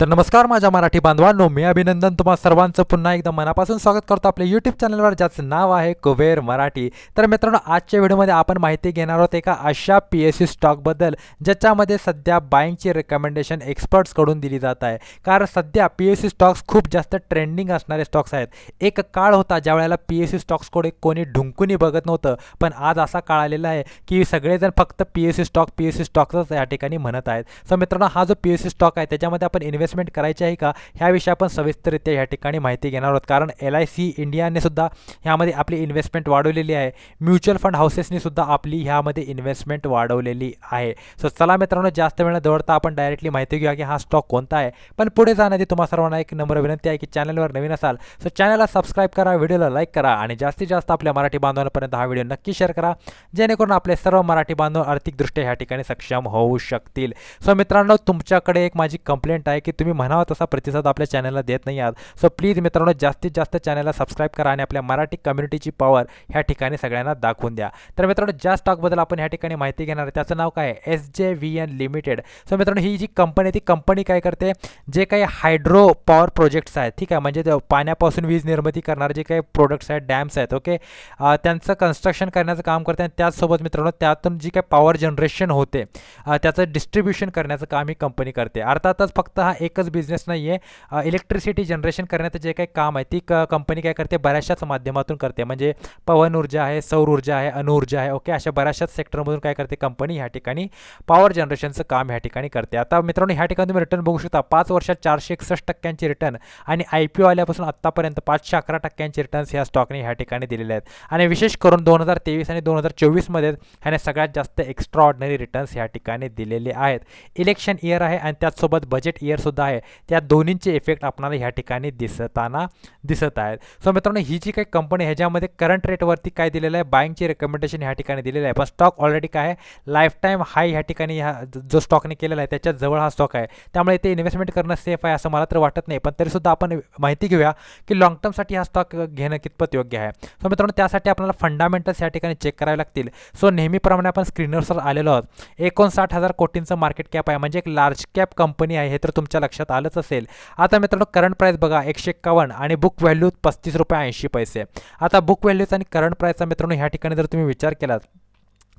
तर नमस्कार माझ्या मराठी बांधवांनो मी अभिनंदन तुम्हा सर्वांचं. पुन्हा एकदा मनापासून स्वागत करतो आपल्या यूट्यूब चॅनलवर ज्याचं नाव आहे कुबेर मराठी. तर मित्रांनो आजच्या व्हिडिओमध्ये आपण माहिती घेणार आहोत एका अशा पी एस सी स्टॉकबद्दल ज्याच्यामध्ये सध्या बाईंगची रेकमेंडेशन एक्सपर्ट्सकडून दिली जात आहे. कारण सध्या पी एस सी स्टॉक्स खूप जास्त ट्रेंडिंग असणारे स्टॉक्स आहेत. एक काळ होता ज्या वेळेला पी एस सी स्टॉक्सकडे कोणी ढुंकूनही बघत नव्हतं. पण आज असा काळ आलेला आहे की सगळेजण फक्त P S C stock P S C स्टॉक्सच या ठिकाणी म्हणत आहेत. सो मित्रांनो हा जो पी एस सी स्टॉक आहे त्याच्यामध्ये आपण इन्व्हेस्टमेंट करायची आहे का? ह्याविषयी आपण सविस्तररित्या या ठिकाणी माहिती घेणार आहोत. कारण एल आय सी इंडियाने सुद्धा ह्यामध्ये आपली इन्व्हेस्टमेंट वाढवलेली आहे. म्युच्युअल फंड हाऊसेसनी सुद्धा आपली ह्यामध्ये इन्व्हेस्टमेंट वाढवलेली आहे. सो चला मित्रांनो जास्त वेळ दवडता दौडता आपण डायरेक्टली माहिती घेऊया की हा स्टॉक कोणता आहे. पण पुढे जाण्याची तुम्हाला सर्वांना एक नंबर विनंती आहे की चॅनलवर नवीन असाल सो चॅनलला सबस्क्राईब करा व्हिडिओला लाईक करा आणि जास्तीत जास्त आपल्या मराठी बांधवांपर्यंत हा व्हिडिओ नक्की शेअर करा. जेणेकरून आपले सर्व मराठी बांधव आर्थिकदृष्ट्या ह्या ठिकाणी सक्षम होऊ शकतील. सो मित्रांनो तुमच्याकडे एक माझी कंप्लेंट आहे की तुम्ही म्हणावा तसा प्रतिसाद आपल्या चॅनलला देत नाही आहात. सो प्लीज मित्रांनो जास्तीत जास्त चॅनलला सबस्क्राईब करा आणि आपल्या मराठी कम्युनिटीची पॉवर ह्या ठिकाणी सगळ्यांना दाखवून द्या. तर मित्रांनो ज्या स्टॉकबद्दल आपण ह्या ठिकाणी माहिती घेणार आहे त्याचं नाव काय आहे? एस जे व्ही एन लिमिटेड सो मित्रांनो ही जी कंपनी ती कंपनी काय करते? जे काही हायड्रो पॉवर प्रोजेक्ट्स आहेत ठीक आहे? म्हणजे पाण्यापासून वीज निर्मिती करणारे जे काही प्रोडक्ट्स आहेत डॅम्स आहेत ओके त्यांचं कन्स्ट्रक्शन करण्याचं काम करते आणि त्याचसोबत मित्रांनो त्यातून जी काही पॉवर जनरेशन होते त्याचं डिस्ट्रीब्युशन करण्याचं काम ही कंपनी करते. अर्थातच फक्त हा एकच बिझनेस नाही आहे इलेक्ट्रिसिटी जनरेशन करण्याचं जे काही काम आहे ती क कंपनी काय करते? बऱ्याचशाच माध्यमातून करते. म्हणजे पवन ऊर्जा आहे सौर ऊर्जा आहे अणुऊर्जा आहे ओके अशा बऱ्याचशाच सेक्टरमधून काय करते कंपनी ह्या ठिकाणी पॉवर जनरेशनचं काम ह्या ठिकाणी करते. आता मित्रांनो ह्या ठिकाणी तुम्ही रिटर्न बघू शकता. पाच वर्षात चारशे एकसष्ट टक्क्यांची रिटर्न आणि आय पी ओ आल्यापासून आत्तापर्यंत पाचशे अकरा टक्क्यांचे रिटर्न्स ह्या स्टॉकने ह्या ठिकाणी दिलेले आहेत. आणि विशेष करून दोन हजार तेवीस आणि दोन हजार चोवीसमध्ये ह्याने सगळ्यात जास्त एक्स्ट्रा ऑर्डनरी रिटर्न्स ह्या ठिकाणी दिलेले आहेत. इलेक्शन इयर आहे आणि त्याचसोबत बजेट इयरसुद्धा आहे. त्या दोन्हींचे इफेक्ट आपल्याला ह्या ठिकाणी दिसताना दिसत आहेत. सो मित्रांनो ही जी काही कंपनी ह्याच्यामध्ये करंट रेटवरती काय दिलेलं आहे? बाईंगची रेकमेंडेशन ह्या ठिकाणी दिलेलं आहे. पण स्टॉक ऑलरेडी काय आहे? लाईफ टाईम हाय ह्या ठिकाणी ह्या जो स्टॉकने केलेला आहे त्याच्याजवळ हा स्टॉक आहे. त्यामुळे ते इन्व्हेस्टमेंट करणं सेफ आहे असं मला तर वाटत नाही. पण तरीसुद्धा आपण माहिती घेऊया की लॉंग टर्मसाठी हा स्टॉक घेणं कितपत योग्य आहे. सो मित्रांनो त्यासाठी आपल्याला फंडामेंटल्स या ठिकाणी चेक करावे लागतील. सो नेहमीप्रमाणे आपण स्क्रीनर्सवर आलेलो आहोत. एकोणसाठ हजार कोटींचं मार्केट कॅप आहे. म्हणजे एक लार्ज कॅप कंपनी आहे. हे तर तुमच्या लक्षात आलंच असेल. आता मित्रांनो करंट प्राईस बघा एकशे एक्कावन्न आणि बुक व्हॅल्यू पस्तीस रुपये ऐंशी पैसे. आता बुक व्हॅल्यूचा आणि करंट प्राईसचा मित्रांनो ह्या ठिकाणी जर तुम्ही विचार केलात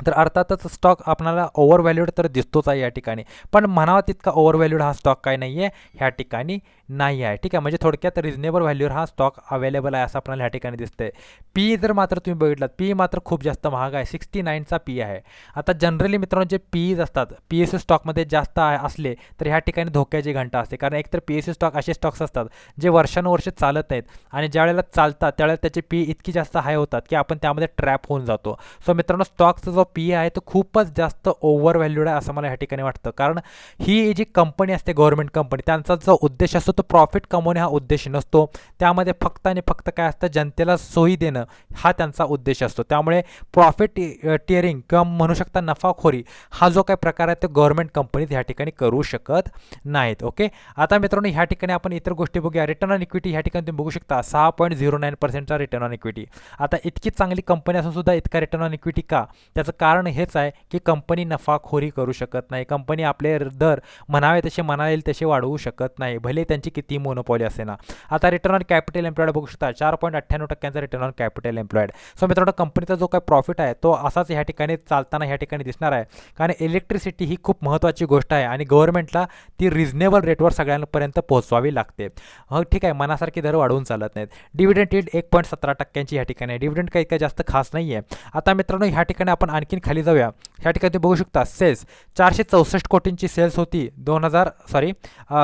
तर अर्थातच स्टॉक आपल्याला ओव्हर व्हॅल्यूड तर दिसतोच आहे या ठिकाणी. पण म्हणावा तितका ओव्हर व्हॅल्यूड हा स्टॉक काय नाही आहे ह्या ठिकाणी नाही आहे. ठीक आहे? म्हणजे थोडक्यात रिजनेबल व्हॅल्यूवर हा स्टॉक अवेलेबल आहे असं आपल्याला ह्या ठिकाणी दिसतंय. पी जर मात्र तुम्ही बघितलात पी मात्र खूप जास्त महाग आहे. सिक्स्टी नाईनचा पी आहे. आता जनरली मित्रांनो जे पीज असतात पी एस सी स्टॉकमध्ये जास्त असले तर ह्या ठिकाणी धोक्याची घंटा असते. कारण एकतर पी एस सी स्टॉक असे स्टॉक्स असतात जे वर्षानुवर्ष चालत नाहीत आणि ज्या वेळेला चालतात त्यावेळेला त्याचे पी इतकी जास्त हाय होतात की आपण त्यामध्ये ट्रॅप होऊन जातो. सो मित्रांनो स्टॉकचा जो पी आहे तो खूपच जास्त ओव्हर व्हॅल्यूड आहे असं मला ह्या ठिकाणी वाटतं. कारण ही जी कंपनी असते गव्हर्नमेंट कंपनी त्यांचा जो उद्देश असतो तो प्रॉफिट कमवणे हा उद्देश नसतो. त्यामध्ये फक्त आणि फक्त काय असतं जनतेला सोयी देणं हा त्यांचा उद्देश असतो. त्यामुळे प्रॉफिट टिअरिंग किंवा म्हणू शकता नफाखोरी हा जो काय प्रकार आहे तो गव्हर्नमेंट कंपनीत ह्या ठिकाणी करू शकत नाहीत. ओके आता मित्रांनो ह्या ठिकाणी आपण इतर गोष्टी बघूया. रिटर्न ऑन इक्विटी ह्या ठिकाणी तुम्ही बघू शकता. सहा पॉईंट झिरो नाईन पर्सेंटचा रिटर्न ऑन इक्विटी आता इतकी चांगली कंपनी असून सुद्धा इतका रिटर्न ऑन इक्विटी का? त्याचं कारण हेच आहे की कंपनी नफाखोरी करू शकत नाही. कंपनी आपले दर म्हणावे तसे म्हणाले तसे वाढवू शकत नाही. भले त्यांची किती मोनोपॉली असे ना. आता रिटर्न ऑन कॅपिटल एम्प्लॉईड बघू शकता चार पॉईंट अठ्ठ्याण्णव टक्क्यांचा return on capital employed so मित्रांनो कंपनीचा जो काही प्रॉफिट आहे तो असाच ह्या ठिकाणी चालताना ह्या ठिकाणी दिसणार आहे. कारण इलेक्ट्रिसिटी ही खूप महत्त्वाची गोष्ट आहे आणि गव्हर्नमेंटला ती रिजनेबल रेटवर सगळ्यांपर्यंत पोहोचवावी लागते. मग ठीक आहे मनासारखी दर वाढवून चालत नाहीत. डिव्हिडंड एक पॉईंट सतरा टक्क्यांची ह्या ठिकाणी आहे. डिव्हिडंड काही काही जास्त खास नाही आहे आता मित्रांनो ह्या ठिकाणी आपण आणखीन खाली जाऊया. ह्या ठिकाणी तुम्ही बघू शकता सेल्स. चारशे चौसष्ट कोटींची सेल्स होती दोन हजार सॉरी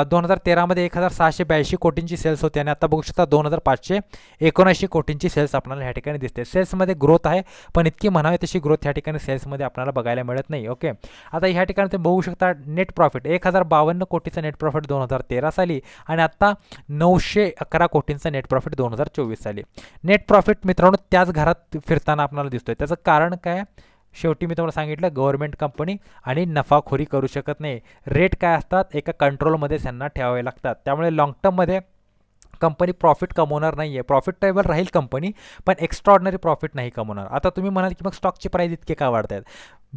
दोन हजार तेरामध्ये एक हजार सहाशे ब्याऐंशी कोटींची सेल्स होती आणि आता बघू शकता दोन हजार पाचशे एकोणऐंशी कोटींची सेल्स आपल्याला ह्या ठिकाणी दिसते. सेल्समध्ये ग्रोथ आहे पण इतकी म्हणावी तशी ग्रोथ ह्या ठिकाणी सेल्समध्ये आपल्याला बघायला मिळत नाही ओके? आता ह्या ठिकाणी तुम्ही बघू शकता नेट प्रॉफिट. एक हजार बावन्न कोटीचा नेट प्रॉफिट दोन हजार तेरा साली आणि आत्ता नऊशे अकरा कोटींचा नेट प्रॉफिट दोन हजार चोवीस साली. नेट प्रॉफिट मित्रांनो त्याच घरात फिरताना आपल्याला दिसतोय. त्याचं कारण काय? शेवटी मी तुम्हाला सांगितलं गव्हर्मेंट कंपनी आणि नफाखोरी करू शकत नाही. रेट काय असतात? एका कंट्रोलमध्ये त्यांना ठेवावे लागतात. त्यामुळे लाँग टर्ममध्ये कंपनी प्रॉफिट कमवणार नाही आहे प्रॉफिटेबल राहील कंपनी पण एक्स्ट्रॉर्डनरी प्रॉफिट नाही कमवणार. आता तुम्ही म्हणाल की मग स्टॉकची प्राईस इतके का वाढत आहेत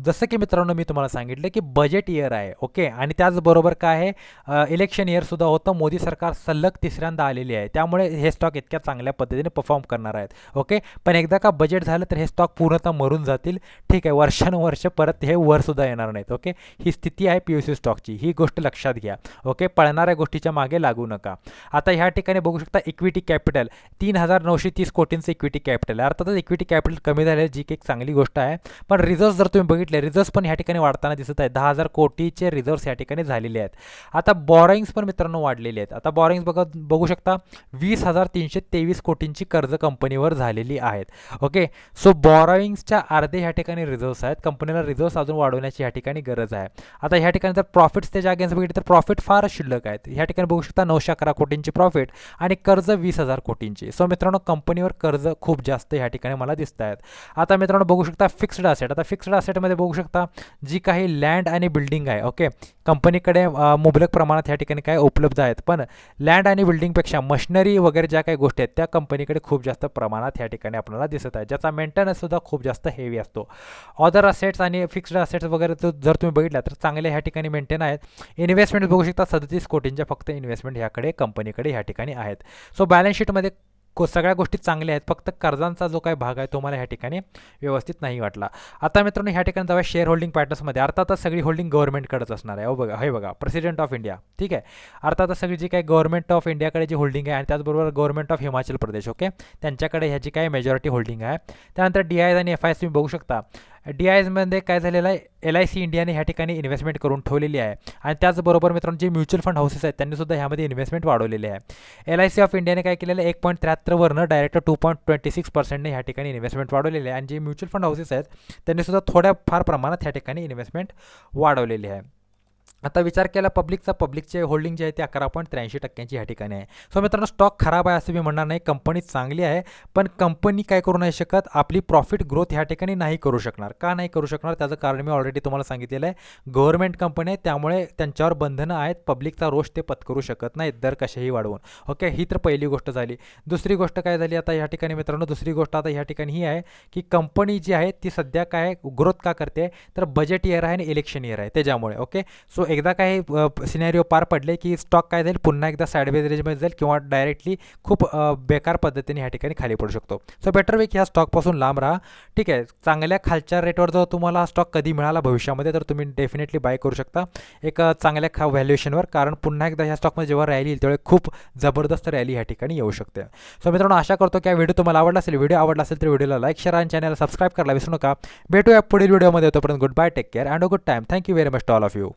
जसं की मित्रांनो मी तुम्हाला सांगितलं की बजेट इयर आहे ओके आणि त्याचबरोबर काय आहे इलेक्शन इयरसुद्धा होतं. मोदी सरकार सलग तिसऱ्यांदा आलेली आहे. त्यामुळे हे स्टॉक इतक्या चांगल्या पद्धतीने परफॉर्म करणार आहेत ओके पण एकदा का बजेट झालं तर हे स्टॉक पूर्णतः मरून जातील. ठीक आहे वर्षानुवर्ष परत हे वरसुद्धा येणार नाहीत ओके ही स्थिती आहे पी यू सी स्टॉकची ही गोष्ट लक्षात घ्या ओके पळणाऱ्या गोष्टीच्या मागे लागू नका. आता ह्या ठिकाणी बघू शकता इक्विटी कॅपिटल तीन हजार नऊशे तीस कोटींचं इक्विटी कॅपिटल आहे. अर्थातच इक्विटी कॅपिटल कमी झालं आहे जी की एक चांगली गोष्ट आहे. पण रिझर्व्ह जर तुम्ही बघितलं रिझर्व्ह पण ह्या ठिकाणी वाढताना दिसत आहे दहा हजार कोटीचे रिझर्व्स या ठिकाणी झालेले आहेत. आता बॉरोइंग्स पण मित्रांनो वाढलेले आहेत. आता बॉरोइंग्स बघत बघू शकता वीस हजार तीनशे तेवीस कोटींची कर्ज कंपनीवर झालेली आहेत. ओके सो बॉरोइंग्सच्या अर्धे ह्या ठिकाणी रिझर्व्स आहेत. कंपनीला रिझर्व्स अजून वाढवण्याची ह्या ठिकाणी गरज आहे. आता ह्या ठिकाणी जर प्रॉफिट्स त्याच्या अगेन्स्ट बघितले तर प्रॉफिट फारच शिल्लक आहेत. ह्या ठिकाणी बघू शकता नऊशे अकरा कोटींची प्रॉफिट आणि कर्ज वीस हजार कोटींची. सो मित्रांनो कंपनीवर कर्ज खूप जास्त ह्या ठिकाणी मला दिसत आहेत आता मित्रांनो बघू शकता फिक्स्ड असेट आता फिक्स्ड असेटमध्ये बघू शकता जी काही लँड आणि बिल्डिंग आहे ओके कंपनीकडे मुबलक प्रमाणात या ठिकाणी काय उपलब्ध आहेत. पण लँड आणि बिल्डिंगपेक्षा मशिनरी वगैरे ज्या काही गोष्टी आहेत त्या कंपनीकडे खूप जास्त प्रमाणात या ठिकाणी आपल्याला दिसत आहे ज्याचा मेंटेनन्ससुद्धा खूप जास्त हेवी असतो. अदर असेट्स आणि फिक्स्ड असेट्स वगैरे जर तुम्ही बघितला तर चांगले ह्या ठिकाणी मेंटेन आहेत. इन्व्हेस्टमेंट बघू शकता सदतीस कोटींच्या फक्त इन्व्हेस्टमेंट ह्याकडे कंपनीकडे ह्या ठिकाणी आहेत. सो बॅलन्स शीटमध्ये को सगळ्या गोष्टी चांगल्या आहेत. फक्त कर्जांचा जो काही भाग आहे तो मला ह्या ठिकाणी व्यवस्थित नाही वाटला. आता मित्रांनो ह्या ठिकाणी जाऊया शेअर होल्डिंग पॅटर्न्समध्ये अर्थातच सगळी होल्डिंग गव्हर्नमेंटकडेच असणार आहे. हो बघा हे बघा प्रेसिडेंट ऑफ इंडिया ठीक आहे? अर्थातच सगळी जी काही गव्हर्नमेंट ऑफ इंडियाकडे जी होल्डिंग आहे आणि त्याचबरोबर government of Himachal Pradesh okay त्यांच्याकडे ह्याची काय मेजॉरिटी होल्डिंग आहे. त्यानंतर डी आय आणि एफ आय तुम्ही बघू शकता. डी आय एसमध्ये काय झालेलं आहे? एल आय सी इंडियाने ह्या ठिकाणी इन्व्हेस्टमेंट करून ठेवलेली आहे. आणि त्याचबरोबर मित्रांनो जे म्युच्युअल फंड हाऊसेस आहेत त्यांनी सुद्धा ह्यामध्ये इन्व्हेस्टमेंट वाढवलेली आहे. एल आय सी ऑफ इंडियाने काय केलेलं आहे? एक point त्र्याहत्तरवरनं direct two point twenty six पर्सेंटने ह्या ठिकाणी इन्व्हेस्टमेंट वाढवलेली आहे. आणि जे म्युच्युअल फंड हाऊसेस आहेत त्यांनी सुद्धा थोड्या फार प्रमाणात ह्या ठिकाणी इन्व्हेस्टमेंट वाढवलेली आहे. आता विचार केला पब्लिकचा पब्लिकचे होल्डिंग जे आहे ते अकरा पॉईंट त्र्याऐंशी टक्क्यांची ह्या ठिकाणी आहे. सो मित्रांनो स्टॉक खराब आहे असं मी म्हणणार नाही कंपनी चांगली आहे पण कंपनी काय करू नाही शकत आपली प्रॉफिट ग्रोथ ह्या ठिकाणी नाही करू शकणार. का नाही करू शकणार? त्याचं कारण मी ऑलरेडी तुम्हाला सांगितलेलं आहे. गव्हर्नमेंट कंपनी आहे त्यामुळे त्यांच्यावर बंधनं आहेत पब्लिकचा रोष ते पत्करू शकत नाहीत दर कशाही वाढवून. ओके ही तर पहिली गोष्ट झाली. दुसरी गोष्ट काय झाली आता ह्या ठिकाणी मित्रांनो? दुसरी गोष्ट आता ह्या ठिकाणी ही आहे की कंपनी जी आहे ती सध्या काय ग्रोथ का करते? तर बजेट इयर आहे आणि इलेक्शन इयर आहे त्याच्यामुळे. ओके सो एकदा काय सिनेरिओ पार पडले की स्टॉक काय जाईल पुन्हा एकदा साईडवेज रेंजमध्ये जाईल किंवा डायरेक्टली खूप बेकार पद्धतीने ह्या ठिकाणी खाली पडू शकतो. सो बेटर वे की ह्या स्टॉकपासून लांब राहा. ठीक आहे चांगल्या खालच्या रेटवर जर तुम्हाला हा स्टॉक कधी मिळाला भविष्यामध्ये तर तुम्ही डेफिनेटली बाय करू शकता. एक चांगल्या खा व्हॅल्युएशनवर कारण पुन्हा एकदा ह्या स्टॉकमध्ये जेव्हा रॅली येईल तेव्हा खूप जबरदस्त रॅली ह्या ठिकाणी येऊ शकते. सो मित्रांनो आशा करतो की हा व्हिडिओ तुम्हाला आवडला असेल. व्हिडिओ आवडला असेल तर व्हिडिओला लाईक शेअर आणि चॅनलला सबस्क्राईब करायला विसरू नका. भेटूया पुढील व्हिडिओमध्ये तोपर्यंत good bye take care and a good time thank you very much to all of you